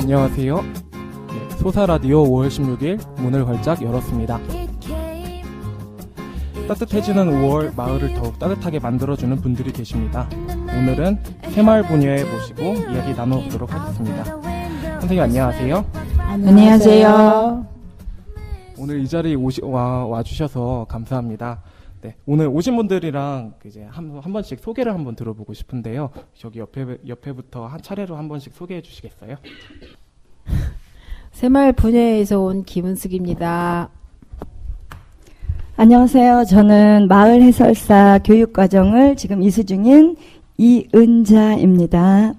안녕하세요. 네, 소사라디오 5월 16일 문을 활짝 열었습니다. 따뜻해지는 5월 마을을 더욱 따뜻하게 만들어주는 분들이 계십니다. 오늘은 새마을 분야에 모시고 이야기 나눠보도록 하겠습니다. 선생님 안녕하세요. 안녕하세요. 오늘 이 자리에 오시, 와, 와주셔서 감사합니다. 네, 오늘 오신 분들이랑 이제 한, 한 번씩 소개를 한번 들어보고 싶은데요. 저기 옆에, 옆에부터 한 차례로 한 번씩 소개해 주시겠어요? 새마을 분야에서 온 김은숙입니다. 안녕하세요. 저는 마을 해설사 교육과정을 지금 이수 중인 이은자입니다.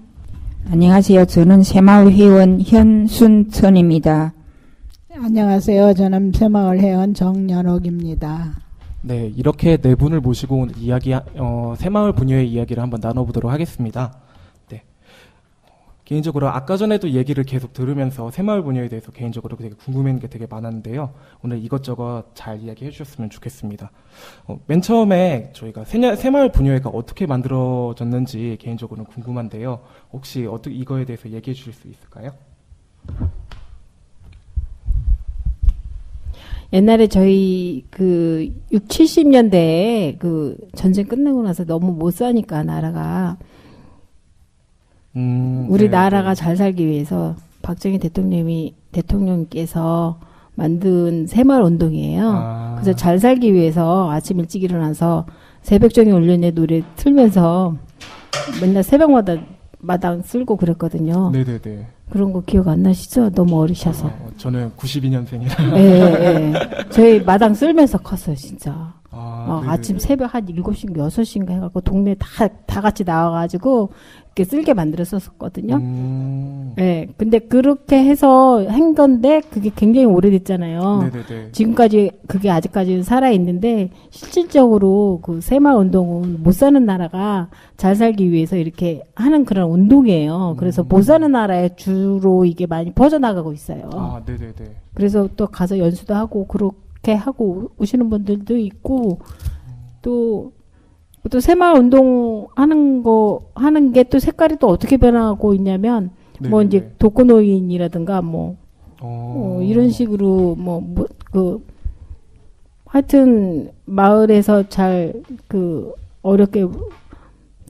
안녕하세요. 저는 새마을 회원 현순천입니다. 안녕하세요. 저는 새마을 회원 정연옥입니다. 네, 이렇게 네 분을 모시고 오늘 이야기, 어, 새마을 분야의 이야기를 한번 나눠보도록 하겠습니다. 네. 개인적으로 아까 전에도 얘기를 계속 들으면서 새마을 분야에 대해서 개인적으로 되게 궁금한 게 되게 많았는데요. 오늘 이것저것 잘 이야기해 주셨으면 좋겠습니다. 어, 맨 처음에 저희가 새마을 분야회가 어떻게 만들어졌는지 개인적으로 궁금한데요. 혹시 어떻게 이거에 대해서 얘기해 주실 수 있을까요? 옛날에 저희 그 6, 70년대에 그 전쟁 끝나고 나서 너무 못 사니까 나라가 음, 우리 네, 나라가 네. 잘 살기 위해서 박정희 대통령이 대통령께서 만든 새마을 운동이에요. 아, 그래서 잘 살기 위해서 아침 일찍 일어나서 새벽 종이 울려내 노래 틀면서 맨날 새벽마다 마당 쓸고 그랬거든요. 네네네. 그런 거 기억 안 나시죠? 너무 어리셔서. 어, 저는 92년생이라. 예, 예, 예. 저희 마당 쓸면서 컸어요, 진짜. 아, 어, 네네네. 아침 새벽 한 7시인가 6시인가 해갖고 동네 다, 다 같이 나와가지고 이렇게 쓸게 만들었었거든요. 음, 예. 근데 그렇게 해서 한 건데 그게 굉장히 오래됐잖아요. 네네네. 지금까지 그게 아직까지 살아있는데 실질적으로 그 새마을 운동은 못 사는 나라가 잘 살기 위해서 이렇게 하는 그런 운동이에요. 그래서 음. 못 사는 나라에 주로 이게 많이 퍼져나가고 있어요. 아, 네네네. 그래서 또 가서 연수도 하고 그렇 게 하고 오시는 분들도 있고 또 또 새마을 운동 하는 거 하는 게 또 색깔이 또 어떻게 변하고 있냐면 뭐 네네네. 이제 독거노인이라든가 뭐 어, 어, 이런 식으로 뭐그 하여튼 마을에서 잘 그 어렵게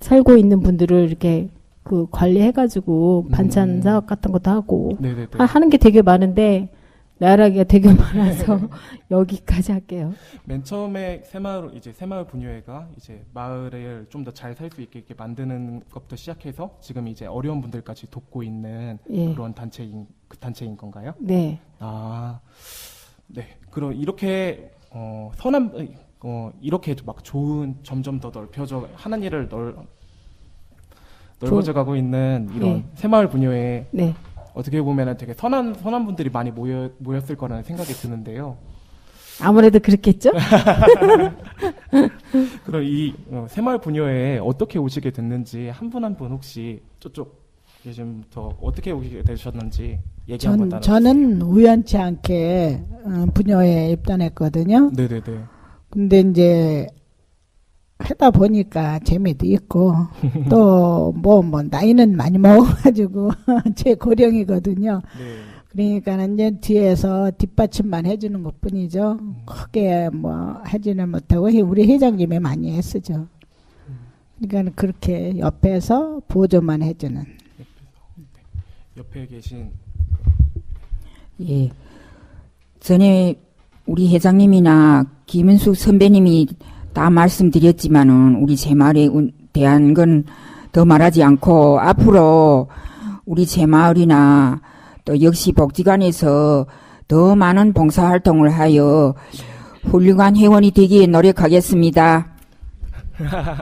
살고 있는 분들을 이렇게 그 관리해가지고 반찬 음. 사업 같은 것도 하고. 하, 하는 게 되게 많은데 나라기가 되게 많아서 여기까지 할게요. 맨 처음에 새마을 이제 새마을 분유회가 이제 마을을 좀 더 잘 살 수 있게 이렇게 만드는 것부터 시작해서 지금 이제 어려운 분들까지 돕고 있는 예. 그런 단체인 그 단체인 건가요? 네. 아, 네. 그럼 이렇게 어, 선한 어, 이렇게 막 좋은 점점 더 넓혀져 하는 일을 넓 넓어져 가고 있는 이런 네. 새마을 분유회에 네. 어떻게 보면은 되게 선한 선한 분들이 많이 모여 모였을 거라는 생각이 드는데요. 아무래도 그렇겠죠? 그럼 이 어, 새마을 분야에 어떻게 오시게 됐는지 한 분 한 분 혹시 저쪽 예전부터 어떻게 오시게 되셨는지 얘기 한번 전, 나눠주세요. 저는 우연치 않게 어, 분야에 입단했거든요. 네네네. 근데 이제 하다 보니까 재미도 있고 또뭐뭐 나이는 많이 먹어가지고 제 고령이거든요. 네. 그러니까는 이제 뒤에서 뒷받침만 해주는 것뿐이죠. 크게 뭐 하지는 못하고 해- 우리 회장님이 많이 애쓰죠. 그러니까 그렇게 옆에서 보조만 해주는. 옆에 계신 예. 전에 우리 회장님이나 김은숙 선배님이 다 말씀드렸지만은 우리 새마을에 운- 대한 건 더 말하지 않고 앞으로 우리 새마을이나 또 역시 복지관에서 더 많은 봉사활동을 하여 훌륭한 회원이 되기에 노력하겠습니다.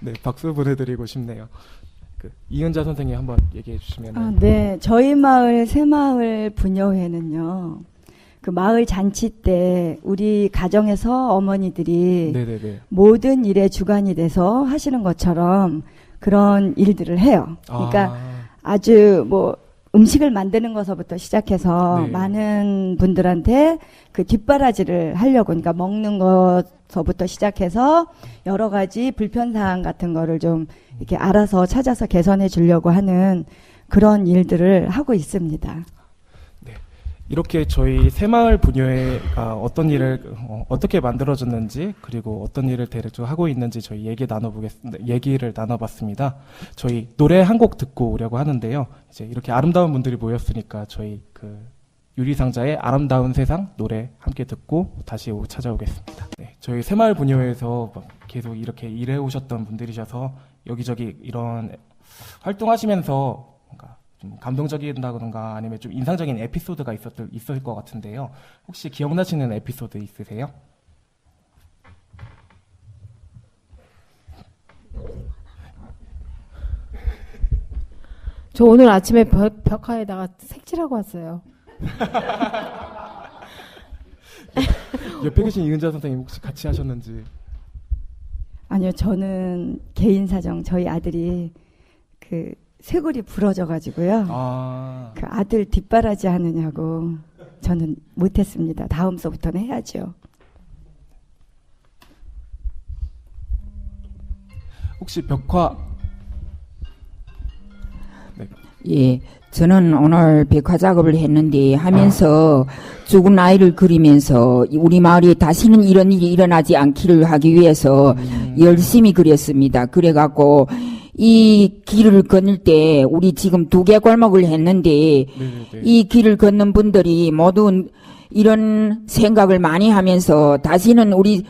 네 박수 보내드리고 싶네요. 그 이은자 선생님 한번 얘기해 주시면 아, 네. 저희 마을 새마을 분여회는요. 그 마을 잔치 때 우리 가정에서 어머니들이 네네네. 모든 일에 주관이 돼서 하시는 것처럼 그런 일들을 해요. 그러니까 아, 아주 뭐 음식을 만드는 것서부터 시작해서 네. 많은 분들한테 그 뒷바라지를 하려고 그러니까 먹는 것서부터 시작해서 여러 가지 불편 사항 같은 거를 좀 이렇게 알아서 찾아서 개선해 주려고 하는 그런 일들을 하고 있습니다. 이렇게 저희 새마을 분녀회가 어떤 일을 어, 어떻게 만들어졌는지 그리고 어떤 일을 대략적으로 하고 있는지 저희 얘기 나눠보겠습니다. 얘기를 나눠봤습니다. 저희 노래 한 곡 듣고 오려고 하는데요. 이제 이렇게 아름다운 분들이 모였으니까 저희 그 유리상자의 아름다운 세상 노래 함께 듣고 다시 오- 찾아오겠습니다. 네, 저희 새마을 분녀회에서 막 계속 이렇게 일해 오셨던 분들이셔서 여기저기 이런 활동하시면서 좀 감동적이다던가 아니면 좀 인상적인 에피소드가 있었을 있을 것 같은데요. 혹시 기억나시는 에피소드 있으세요? 저 오늘 아침에 벽, 벽화에다가 색칠하고 왔어요. 옆에 계신 이은자 선생님 혹시 같이 하셨는지? 아니요, 저는 개인 사정 저희 아들이 그 쇄골이 부러져 가지고요. 아, 그 아들 뒷바라지 하느냐고 저는 못했습니다. 다음 수부터는 해야죠. 혹시 벽화 예, 저는 오늘 백화 작업을 했는데 하면서 죽은 아이를 그리면서 우리 마을에 다시는 이런 일이 일어나지 않기를 하기 위해서 음, 열심히 그렸습니다. 그래갖고 이 길을 건널 때 우리 지금 두 개 골목을 했는데 네네네. 이 길을 걷는 분들이 모두 이런 생각을 많이 하면서 다시는 우리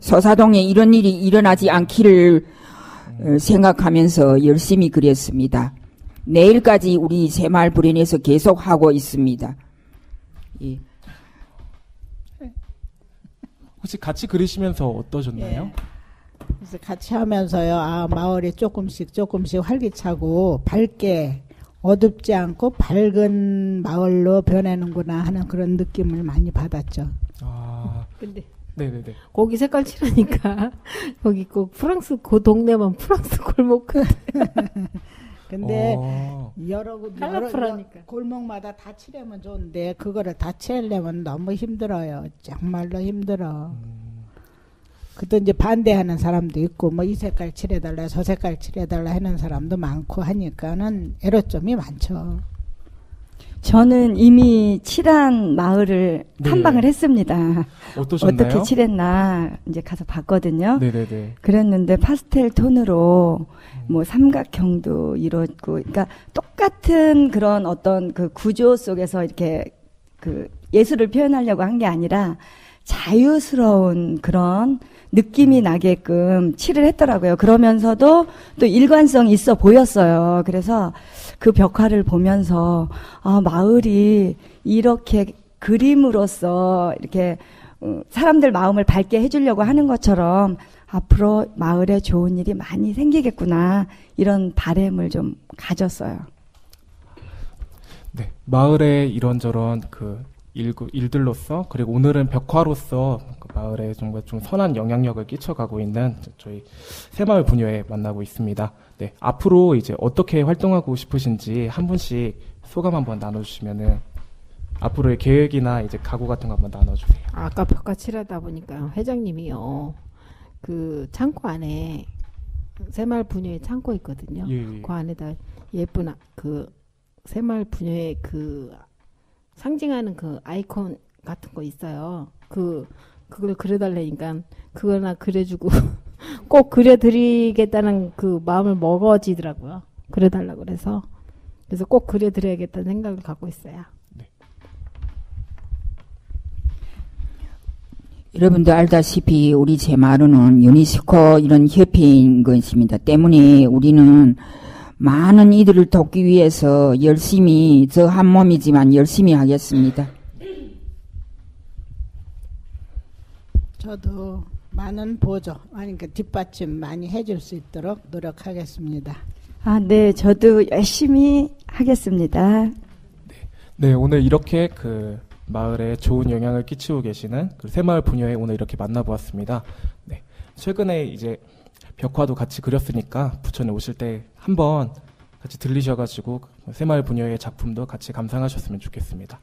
서사동에 이런 일이 일어나지 않기를 어, 생각하면서 열심히 그렸습니다. 내일까지 우리 새마을 불연에서 계속 하고 있습니다. 예. 혹시 같이 그리시면서 어떠셨나요? 예. 그래서 같이 하면서요. 아 마을이 조금씩 조금씩 활기차고 밝게 어둡지 않고 밝은 마을로 변하는구나 하는 그런 느낌을 많이 받았죠. 아, 근데 네네네. 거기 색깔 칠하니까 거기 꼭 프랑스 그 동네만 프랑스 골목. 근데 어, 여러 군- 여러 컬러풀하니까. 골목마다 다 칠하면 좋은데 그거를 다 칠하려면 너무 힘들어요. 정말로 힘들어. 음, 그때 이제 반대하는 사람도 있고 뭐 이 색깔 칠해달라 저 색깔 칠해달라 하는 사람도 많고 하니까는 애로점이 많죠. 저는 이미 칠한 마을을 네. 탐방을 했습니다. 어떠셨나요? 어떻게 칠했나 이제 가서 봤거든요. 네네네. 그랬는데 파스텔 톤으로 뭐 삼각형도 이뤘고, 그러니까 똑같은 그런 어떤 그 구조 속에서 이렇게 그 예술을 표현하려고 한 게 아니라 자유스러운 그런 느낌이 나게끔 칠을 했더라고요. 그러면서도 또 일관성 있어 보였어요. 그래서 그 벽화를 보면서 아, 마을이 이렇게 그림으로써 이렇게 어, 사람들 마음을 밝게 해주려고 하는 것처럼 앞으로 마을에 좋은 일이 많이 생기겠구나 이런 바램을 좀 가졌어요. 네, 마을에 이런저런 그 일, 일들로서 그리고 오늘은 벽화로서 그 마을에 좀, 좀 선한 영향력을 끼쳐가고 있는 저희 새마을 분녀회 만나고 있습니다. 네, 앞으로 이제 어떻게 활동하고 싶으신지 한 분씩 소감 한번 나눠주시면은 앞으로의 계획이나 이제 각오 같은 거 한번 나눠주세요. 아까 벽화 칠하다 보니까 회장님이요. 그 창고 안에 새마을 분유의 창고 있거든요. 예, 예. 그 안에다 예쁜 아- 그 새마을 분유의 그 상징하는 그 아이콘 같은 거 있어요. 그 그걸 그려달라니까 그거나 그려주고 꼭 그려드리겠다는 그 마음을 먹어지더라고요. 그려달라 그래서 그래서 꼭 그려드려야겠다는 생각을 갖고 있어요. 여러분도 알다시피 우리 제마루는 유니스코 이런 협회인 것입니다. 때문에 우리는 많은 이들을 돕기 위해서 열심히 저 한 몸이지만 열심히 하겠습니다. 저도 많은 보조, 아니 그 뒷받침 많이 해줄 수 있도록 노력하겠습니다. 아, 네, 저도 열심히 하겠습니다. 네, 오늘 이렇게 그 마을에 좋은 영향을 끼치고 계시는 그 새마을 분녀회 오늘 이렇게 만나보았습니다. 네, 최근에 이제 벽화도 같이 그렸으니까 부천에 오실 때 한번 같이 들리셔가지고 새마을 분녀회 작품도 같이 감상하셨으면 좋겠습니다.